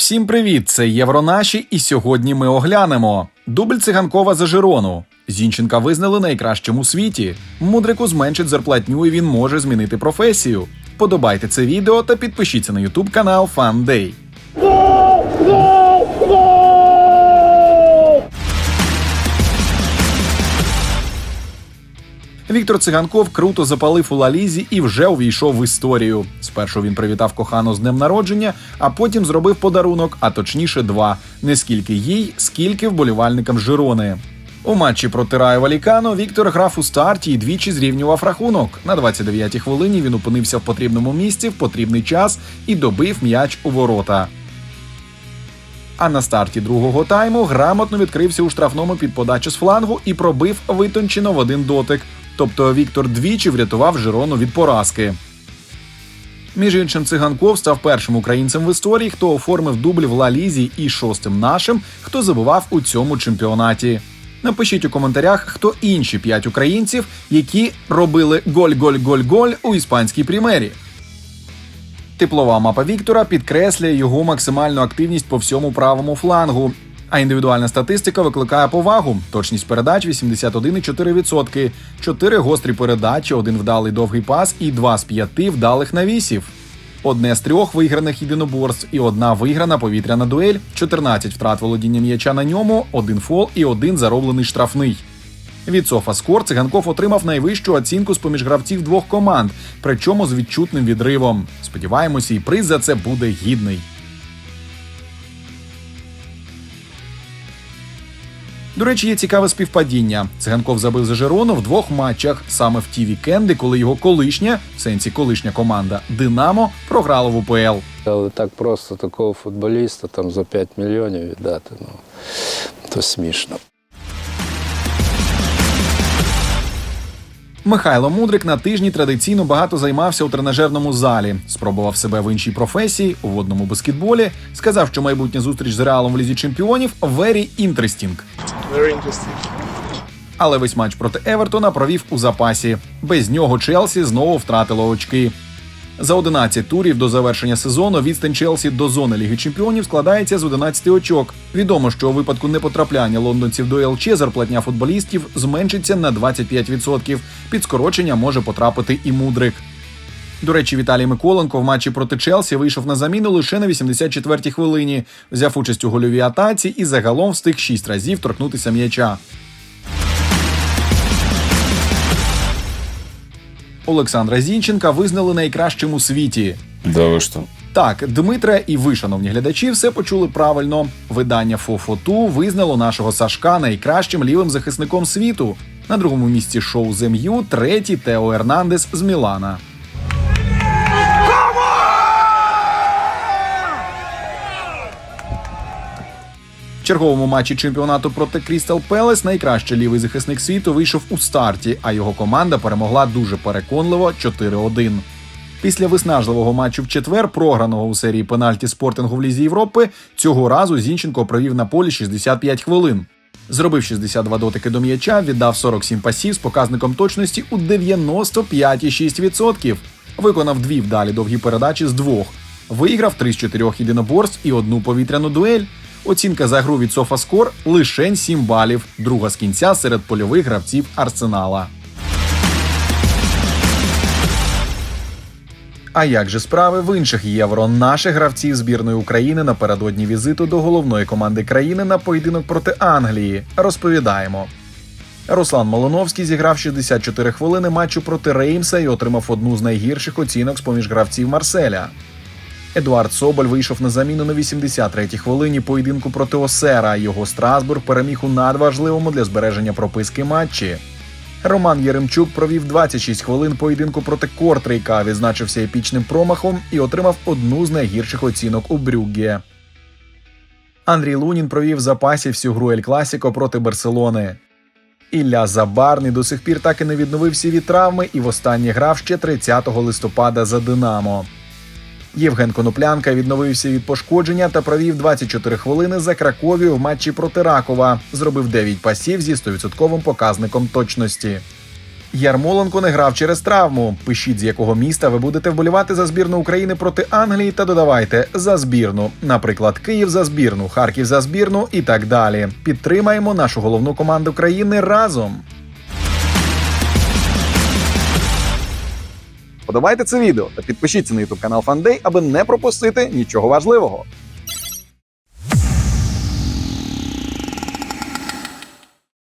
Всім привіт! Це Євронаші, і сьогодні ми оглянемо дубль циганкова за Жирону. Зінченка визнали найкращим у світі. Мудрику зменшить зарплатню, і він може змінити професію. Подобайте це відео та підпишіться на ютуб канал Фандей. Віктор Циганков круто запалив у Лалізі і вже увійшов в історію. Спершу він привітав кохану з днем народження, а потім зробив подарунок, а точніше два: не скільки їй, скільки вболівальникам Жирони. У матчі проти Раю Валікано Віктор грав у старті і двічі зрівнював рахунок. На 29-й хвилині він опинився в потрібному місці в потрібний час і добив м'яч у ворота. А на старті другого тайму грамотно відкрився у штрафному під подачу з флангу і пробив витончено в один дотик. Тобто Віктор двічі врятував Жирону від поразки. Між іншим, циганков став першим українцем в історії, хто оформив дубль в Ла Лізі і шостим нашим, хто забував у цьому чемпіонаті. Напишіть у коментарях, хто інші п'ять українців, які робили голь-голь-голь-голь у іспанській прімері. Теплова мапа Віктора підкреслює його максимальну активність по всьому правому флангу. А індивідуальна статистика викликає повагу. Точність передач 81,4%, 4 гострі передачі, один вдалий довгий пас і 2 з 5 вдалих навісів. Одне з трьох виграних єдиноборств і одна виграна повітряна дуель, 14 втрат володіння м'яча на ньому, один фол і один зароблений штрафний. Від Софаскор циганков отримав найвищу оцінку з поміж гравців двох команд, причому з відчутним відривом. Сподіваємося, і приз за це буде гідний. До речі, є цікаве співпадіння. Циганков забив за Жирону в двох матчах саме в ті вікенди, коли його колишня, в сенсі колишня команда Динамо програла в УПЛ. Але так просто такого футболіста там за 5 мільйонів віддати, ну то смішно. Михайло Мудрик на тижні традиційно багато займався у тренажерному залі, спробував себе в іншій професії у водному баскетболі. Сказав, що майбутня зустріч з реалом в лізі чемпіонів very interesting. Very interesting. Але весь матч проти Евертона провів у запасі. Без нього Челсі знову втратило очки. За 11 турів до завершення сезону відстань Челсі до зони Ліги Чемпіонів складається з 11 очок. Відомо, що у випадку непотрапляння лондонців до ЛЧ зарплатня футболістів зменшиться на 25%. Під скорочення може потрапити і мудрик. До речі, Віталій Миколенко в матчі проти Челсі вийшов на заміну лише на 84-й хвилині, взяв участь у гольовій атаці і загалом встиг 6 разів торкнутися м'яча. Олександра Зінченка визнали найкращим у світі. Да вы что? Так, Дмитре і ви, шановні глядачі, все почули правильно. Видання Фофоту визнало нашого Сашка найкращим лівим захисником світу. На другому місці шоу Зем'ю третій Тео Ернандес з Мілана. Черговому матчі чемпіонату проти Крістал Пелес найкращий лівий захисник світу вийшов у старті, а його команда перемогла дуже переконливо 4-1. Після виснажливого матчу в четвер, програного у серії пенальті спортингу в Лізі Європи, цього разу Зінченко провів на полі 65 хвилин. Зробив 62 дотики до м'яча, віддав 47 пасів з показником точності у 95,6%. Виконав дві вдалі довгі передачі з двох. Виграв 3 з 4 єдиноборств і одну повітряну дуель. Оцінка за гру від Софаскор лишень 7 балів, друга з кінця серед польових гравців Арсенала. А як же справи в інших євро наших гравців збірної України напередодні візиту до головної команди країни на поєдинок проти Англії? Розповідаємо. Руслан Малиновський зіграв 64 хвилини матчу проти Реймса і отримав одну з найгірших оцінок з поміж гравців Марселя. Едуард Соболь вийшов на заміну на 83-й хвилині поєдинку проти Осера. Його Страсбург переміг у надважливому для збереження прописки матчі. Роман Єремчук провів 26 хвилин поєдинку проти Кортрейка, відзначився епічним промахом і отримав одну з найгірших оцінок у Брюгге. Андрій Лунін провів запасі всю гру Ель Класіко проти Барселони. Ілля Забарний до сих пір так і не відновився від травми і востаннє грав ще 30 листопада за Динамо. Євген Коноплянка відновився від пошкодження та провів 24 хвилини за Краковію в матчі проти Ракова. Зробив 9 пасів зі 100% показником точності. Ярмоленко не грав через травму. Пишіть, з якого міста ви будете вболівати за збірну України проти Англії, та додавайте за збірну. Наприклад, Київ за збірну, Харків за збірну і так далі. Підтримаємо нашу головну команду країни разом. Подобайте це відео та підпишіться на YouTube канал Фандей, аби не пропустити нічого важливого.